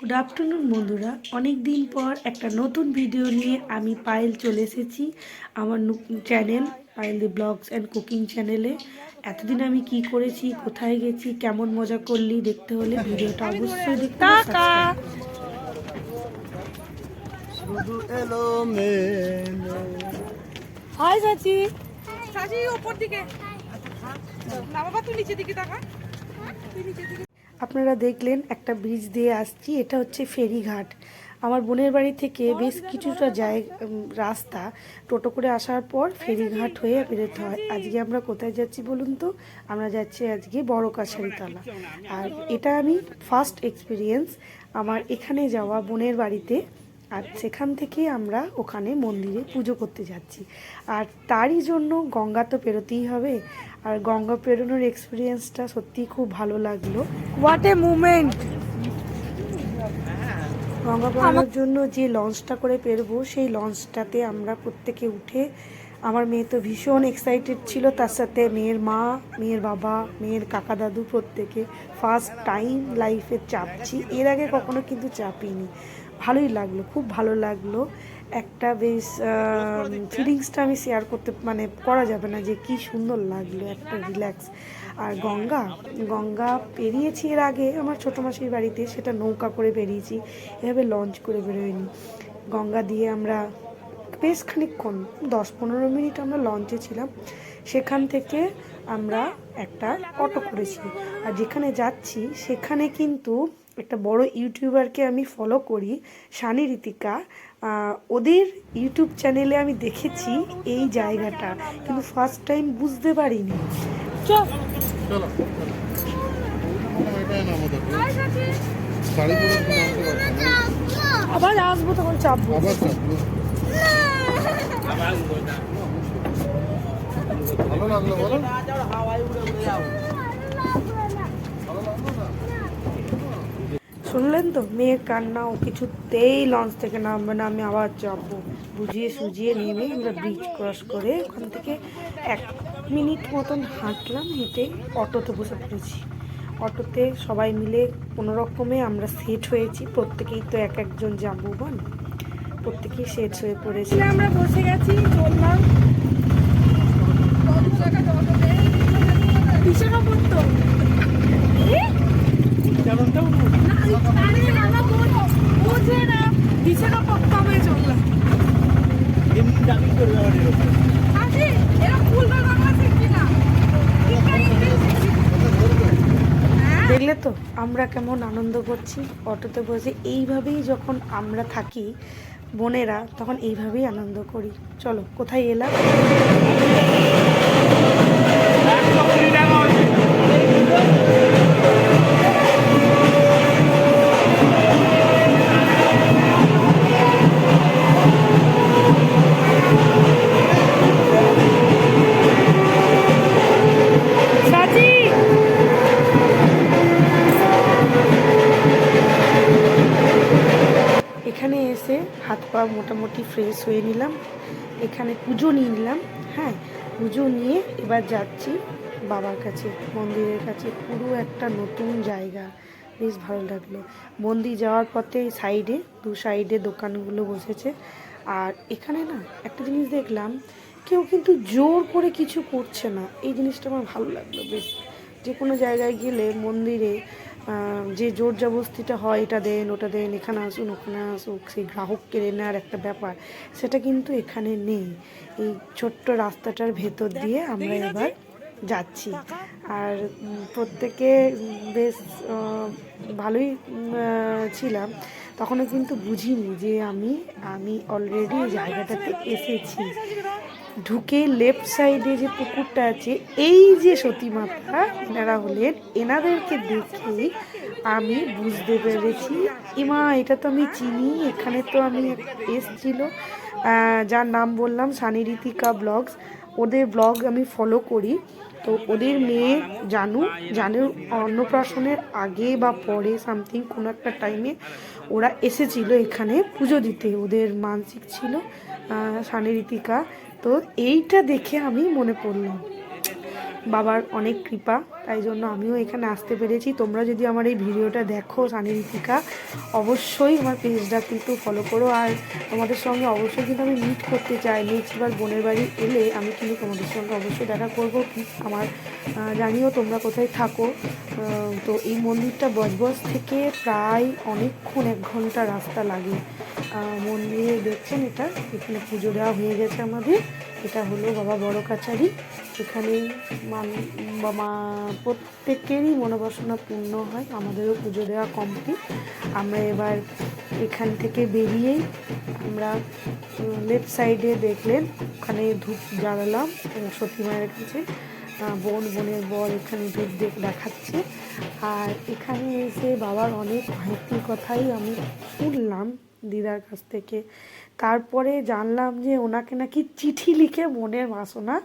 Good afternoon বন্ধুরা। অনেক দিন পর একটা নতুন ভিডিও নিয়ে আমি পায়েল চলে এসেছি আমার channel Payel the vlogs and cooking চ্যানেলে এতদিন আমি কি করেছি কোথায় গেছি কেমন মজা করলি দেখতে হলে ভিডিওটা অবশ্যই দেখতে হাই ওপর দিকে। না বাবা তুই নিচের দিকে তাকা তুই নিচের দিকে। আপনারা দেখলেন একটা ব্রিজ দিয়ে আসছি, এটা হচ্ছে ফেরিঘাট। আমার বোনের বাড়ি থেকে বেশ কিছুটা জায়গা রাস্তা। টোটো করে আসার পর ফেরিঘাট হয়ে বেরোতে হয় আজকে আমরা কোথায় যাচ্ছি বলুন তো? আমরা যাচ্ছি আজকে বড় কাছারিতলা। আর এটা আমি ফার্স্ট এক্সপিরিয়েন্স আমার এখানে যাওয়া বোনের বাড়িতে। আর সেখান থেকে আমরা ওখানে মন্দিরে পুজো করতে যাচ্ছি। আর তারই জন্য গঙ্গা তো পেরোতেই হবে। আর গঙ্গা পেরোনোর এক্সপিরিয়েন্সটা সত্যিই খুব ভালো লাগল। হোয়াট এ মুমেন্ট গঙ্গা পেরোনোর জন্য যে লঞ্চটা করে পেরবো, সেই লঞ্চটাতে আমরা প্রত্যেকে উঠে আমার মেয়ে তো ভীষণ এক্সাইটেড ছিল, তার সাথে মেয়ের মা, মেয়ের বাবা, মেয়ের কাকা দাদু প্রত্যেকে ফার্স্ট টাইম লাইফে চাপছি। এর আগে কখনো কিন্তু চাপিনি। ভালোই লাগল, খুব ভালো লাগল। একটা বেশ ফিলিংসটা আমি শেয়ার করতে মানে করা যাবে না যে কি সুন্দর লাগল, একটা রিল্যাক্স আর গঙ্গা গঙ্গা পেরিয়েছি এর আগে, আমার ছোটো মাসির বাড়িতে, সেটা নৌকা করে বেরিয়েছি, এভাবে লঞ্চ করে বেরোয়নি। গঙ্গা দিয়ে আমরা বেশ খানিকক্ষণ, দশ পনেরো মিনিট আমরা লঞ্চে ছিলাম। সেখান থেকে আমরা একটা অটো করেছি। আর যেখানে যাচ্ছি, সেখানে কিন্তু একটা বড় ইউটিউবারকে আমি ফলো করি সানি রীতিকা। ওদের ইউটিউব চ্যানেলে আমি দেখেছি এই জায়গাটা কিন্তু ফার্স্ট টাইম বুঝতে পারিনি। আবার আসব তখন চাপবো। ভালো লাগল বলো লাগল না শুনলেন তো? মেয়ের কান্না ও কিছুতেই লঞ্চ থেকে নামবে না। আমি আবার চাপবো বুঝিয়ে সুজিয়ে নেমে আমরা ব্রিজ ক্রস করে ওখান থেকে এক মিনিট মতন হাঁটলাম হেঁটে অটোতে বসে পড়েছি। অটোতে সবাই মিলে কোনো রকমে আমরা সেট হয়েছি। প্রত্যেকেই তো এক একজন যাব বল। প্রত্যেকেই সেট হয়ে পড়েছি। আমরা বসে গেছি চললাম। বিশাখাপত্ত দেখলে তো আমরা কেমন আনন্দ করছি, অটোতে বসে। এইভাবেই যখন আমরা থাকি বোনেরা, তখন এইভাবেই আনন্দ করি। চলো, কোথায় এলাম? মোটামুটি ফ্রেশ হয়ে নিলাম। এখানে পুজো নিয়ে নিলাম হ্যাঁ? পুজো নিয়ে এবার যাচ্ছি বাবার কাছে, মন্দিরের কাছে। পুরো একটা নতুন জায়গা, বেশ ভালো লাগল। মন্দির যাওয়ার পথে সাইডে দু সাইডে দোকানগুলো বসেছে। আর এখানে না, একটা জিনিস দেখলাম, কেউ কিন্তু জোর করে কিছু করছে না। এই জিনিসটা আমার ভালো লাগল, বেশ। যে কোনো জায়গায় গেলে মন্দিরে যে জোর জবস্তিটা হয় এটা দেন ওটা দেন এখানে আসুন ওখানে আসুক সেই গ্রাহক কেড়ে নেওয়ার একটা ব্যাপার সেটা কিন্তু এখানে নেই। এই ছোট্ট রাস্তাটার ভেতর দিয়ে আমরা এবার যাচ্ছি। আর প্রত্যেকে বেশ ভালোই ছিলাম। তখনও কিন্তু বুঝিনি যে আমি আমি অলরেডি জায়গাটাতে এসেছি। ঢুকে লেফট সাইডে যে পুকুরটা আছে, এই যে সতী মাতা এনারা হলেন। এনাদেরকে দেখেই আমি বুঝতে পেরেছি। ইমা, এটা তো আমি চিনি, এখানে তো আমি এসছিল। যার নাম বললাম সানি রীতিকা ব্লগস। ওদের ব্লগ আমি ফলো করি। তো ওদের মেয়ে জানু জানু অন্নপ্রাশনের আগে বা পরে সামথিং কোনো একটা টাইমে ওরা এসেছিল এখানে। পুজো দিতে, ওদের মানসিক ছিল সানি রীতিকা তো এইটা দেখে আমি মনে পড়লাম। বাবার অনেক কৃপা, তাই জন্য আমিও এখানে আসতে পেরেছি। তোমরা যদি আমার এই ভিডিওটা দেখো সানি ঋতিকা অবশ্যই আমার পেজটা কিন্তু ফলো করো। আর তোমাদের সঙ্গে অবশ্যই কিন্তু আমি মিট করতে চাই। নেক্সট বার বোনের বাড়ি এলে আমি কিন্তু তোমাদের সঙ্গে অবশ্যই দেখা করব। Please আমার জানিও তোমরা কোথায় থাকো। তো এই মন্দিরটা বজবজ থেকে প্রায় অনেকক্ষণ এক ঘণ্টা রাস্তা লাগে। মন্দিরে দেখছেন এটা? এখানে পুজো দেওয়া হয়ে গেছে আমাদের। এটা হলো বাবা বড় কাছারি এখানে মান বাবা প্রত্যেকেরই মনোবাসনা পূর্ণ হয়, আমাদেরও পুজো দেওয়া কমপ্লিট আমরা এবার এখান থেকে বেরিয়েই আমরা লেফট সাইডে দেখলেন, ওখানে ধূপ জ্বালালাম সতী মায়ের কাছে বোন, বোনের বর এখানে ধূপ দেখ, দেখাচ্ছে। আর এখানে এসে বাবার অনেক মাহিতির কথাই আমি শুনলাম দিদার কাছ থেকে। তারপরে জানলাম যে ওনাকে নাকি চিঠি লিখে মনের বাসনা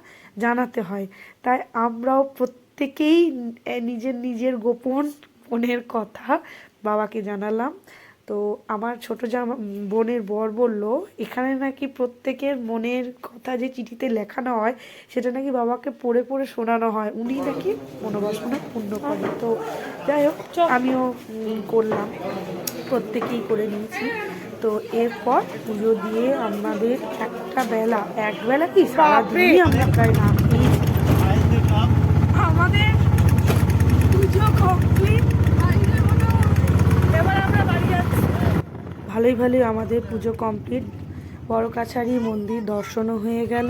জানাতে হয়। তাই আমরাও প্রত্যেকেই নিজের নিজের গোপন মনের কথা বাবাকে জানালাম। তো আমার ছোট জামা বোনের বর বলল এখানে নাকি প্রত্যেকের মনের কথা যে চিঠিতে লেখানো হয় সেটা নাকি বাবাকে পড়ে পড়ে শোনানো হয়। উনি নাকি মনোবাসনা পূর্ণ করেন। তো যাই হোক আমিও করলাম। প্রত্যেকেই করে নিয়েছি। তো এরপর পুজো দিয়ে আমাদের একটা বেলা এক বেলা কি? সারাদিনই আমরা প্রায় না আমাদের পুজো কমপ্লিট এবার আমরা বাড়ি যাচ্ছি। ভালোই ভালোই আমাদের পুজো কমপ্লিট বড় কাছারি মন্দির দর্শনও হয়ে গেল।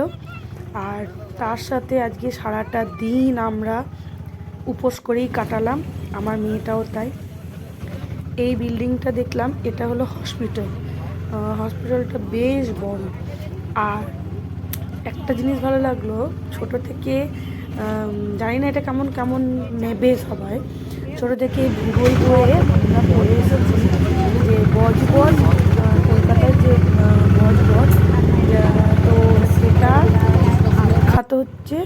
আর তার সাথে আজকে সারাটা দিন আমরা উপোস করেই কাটালাম। আমার মেয়েটাও তাই। এই বিল্ডিংটা দেখলাম এটা হলো হসপিটাল হসপিটালটা বেশ বড়। আর একটা জিনিস ভালো লাগল ছোট থেকে জানি না এটা কেমন কেমন নেবে সবাই। ছোট থেকে বই বইয়ে আমরা পড়ে এসেছি যে বজবজ আহ, কলকাতার যে বজবজ তো সেটা বিখ্যাত হচ্ছে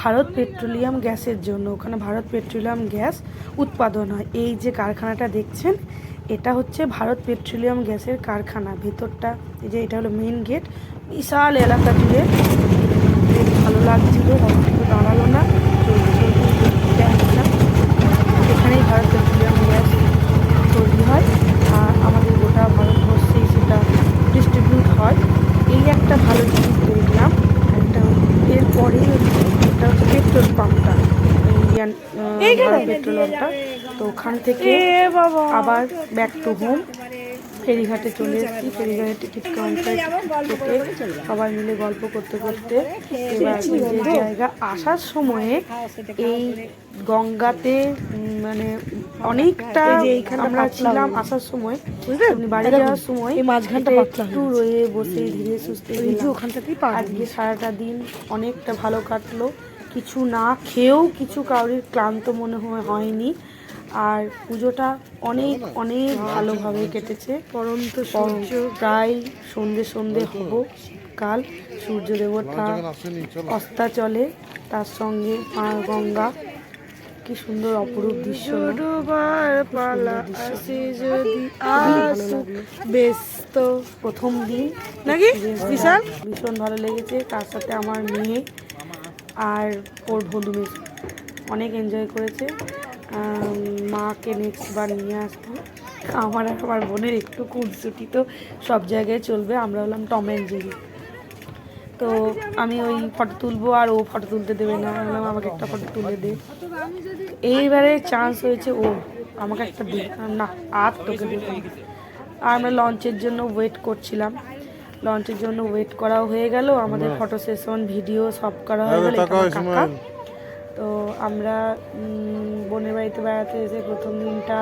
ভারত পেট্রোলিয়াম গ্যাসের জন্য। ওখানে ভারত পেট্রোলিয়াম গ্যাস উৎপাদন হয়। এই যে কারখানাটা দেখছেন এটা হচ্ছে ভারত পেট্রোলিয়াম গ্যাসের কারখানা। ভেতরটা এই যে এটা হলো মেইন গেট বিশাল এলাকা জুড়ে ভালো লাগছিল দাঁড়াল না চলতে চলতে আসলাম এখানেই ভারত পেট্রোলিয়াম গ্যাস তৈরি হয় আর আমাদের গোটা ভারতবর্ষেই সেটা ডিস্ট্রিবিউট হয়। এই একটা ভালো জিনিস দেখলাম একটা এরপরে এটা হচ্ছে পেট্রোল পাম্পটা ইন্ডিয়ান পেট্রোল পাম্পটা তো ওখান থেকে আবার ব্যাক টু হোম ফেরিঘাটে চলে এসেছি। ফেরিঘাটে টিকিট কাউন্টার সবাই মিলে গল্প করতে করতে এবার যে জায়গা আসার সময়ে এই গঙ্গাতে মানে অনেকটা আমরা ছিলাম আসার সময়। বাড়ি যাওয়ার সময় মাঝখানটা একটু রয়ে বসে ধীরে সুস্থে ওখান থেকেই আজকে সারাটা দিন অনেকটা ভালো কাটলো। কিছু না খেয়েও কিছু কাউরির ক্লান্ত মনে হয় হয়নি। আর পুজোটা অনেক অনেক ভালোভাবে কেটেছে। পরন্ত সূর্য। প্রায় সন্ধে সন্ধে হব কাল। সূর্য দেবতা আসেনি চলো তার সঙ্গে মা গঙ্গা। কি সুন্দর অপরূপ দৃশ্য পালা আসে যদি বেশ তো প্রথম দিন নাকি? বিশাল? ভীষণ ভালো লেগেছে। তার সাথে আমার মেয়ে আর ওর বন্ধু অনেক এনজয় করেছে। মাকে নেক্সট বার নিয়ে আসব। আমার আর আমার বোনের একটু খুঁজছুটি তো সব জায়গায় চলবে। আমরা হলাম টম অ্যান্ড জেরি। তো আমি ওই ফটো তুলবো আর ও ফটো তুলতে দেবে না। বললাম আমাকে একটা ফটো তুলে দে। এইবারে চান্স হয়েছে ও আমাকে একটা দে। না আর তোকে দেবে। আর আমরা লঞ্চের জন্য ওয়েট করছিলাম। লঞ্চের জন্য ওয়েট করাও হয়ে গেল। আমাদের ফটো সেশন ভিডিও সব করা হয়ে গেল। তো আমরা বোনের বাড়িতে বেড়াতে এসে প্রথম দিনটা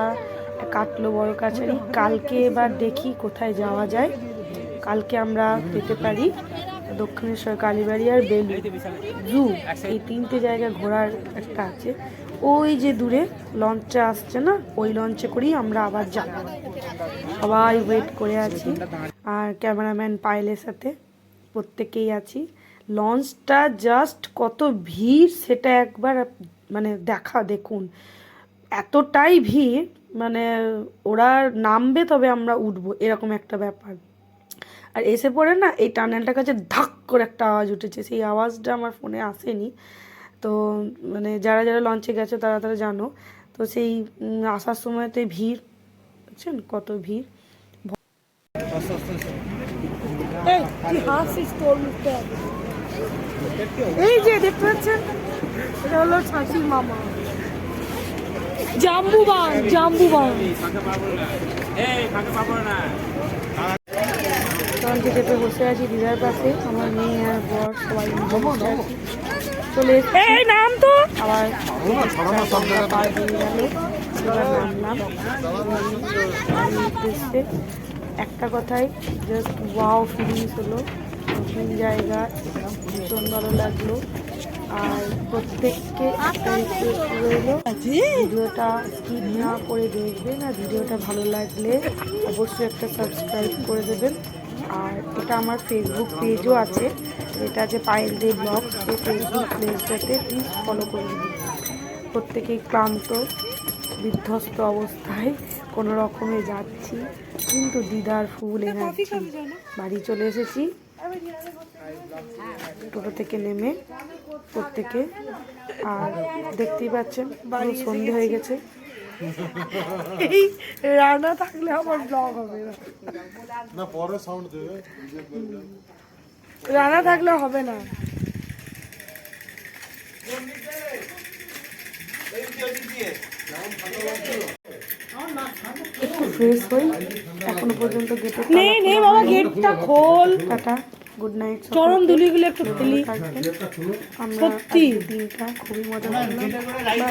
কাটলো বড় কাছারি। কালকে এবার দেখি কোথায় যাওয়া যায়। কালকে আমরা যেতে পারি দক্ষিণেশ্বর, কালীবাড়ি আর বেলু জু, এই তিনটে জায়গা ঘোরার একটা আছে। ওই যে দূরে লঞ্চটা আসছে না, ওই লঞ্চে করেই আমরা আবার যাব। সবাই ওয়েট করে আছি। আর ক্যামেরাম্যান পায়েলের সাথে প্রত্যেকেই আছি। লঞ্চটা জাস্ট কত ভিড় সেটা একবার মানে দেখা, দেখুন। এতটাই ভিড় মানে ওরা নামবে তবে আমরা উঠবো, এরকম একটা ব্যাপার। আর এসে পড়ে না, এই টানেলটার কাছে ধাক করে একটা আওয়াজ উঠেছে। সেই আওয়াজটা আমার ফোনে আসেনি। তো মানে যারা যারা লঞ্চে গেছে তারা তারা জানো। তো সেই আসার সময়তে ভিড়, বুঝছেন? কত ভিড়। এই তুই হাসিস তোর মুখটা এই যে দেখতে পাচ্ছেন এটা হলো ছাঁচির মামা। জাম্বুবান জাম্বুবান। চেপে বসে আছি দিদার পাশে আমার মেয়ে আর বর সবাই মিলে বসে আছি। চলে এই নাম তো? আবার পার দিয়ে গেল। এবার নামলাম একটা কথাই জাস্ট ওয়াও ফিলিংস হলো। জায়গা ভীষণ ভালো লাগল। আর প্রত্যেককে একটা রিকোয়েস্ট রইল ভিডিওটা স্কিপ না করে দেখবেন আর ভিডিওটা ভালো লাগলে অবশ্যই একটা সাবস্ক্রাইব করে দেবেন। আর এটা আমার ফেসবুক পেজও আছে যেটা আছে পায়েল দে ব্লগ সেই ফেসবুক পেজটাতে প্লিজ ফলো করে দেবেন। প্রত্যেকেই ক্লান্ত বিধ্বস্ত অবস্থায় কোনো রকমে যাচ্ছি কিন্তু দিদার ফুল এনার্জি বাড়ি চলে এসেছি। টোটো থেকে নেমে প্রত্যেকে আর দেখতেই পাচ্ছেন বাড়ি সন্ধে হয়ে গেছে। এই রান্না থাকলে আমার ব্লগ হবে না। না পরে সাউন্ড দেবে রান্না থাকলে হবে না। একটু ফ্রেশ হই। এখনও পর্যন্ত গেটে নেই নেই বাবা গেটটা খোল। টাটা গুড নাইট চরণ দুলিগুলো একটু খেলি আমরা সত্যি। দিনটা খুবই মজা করলাম.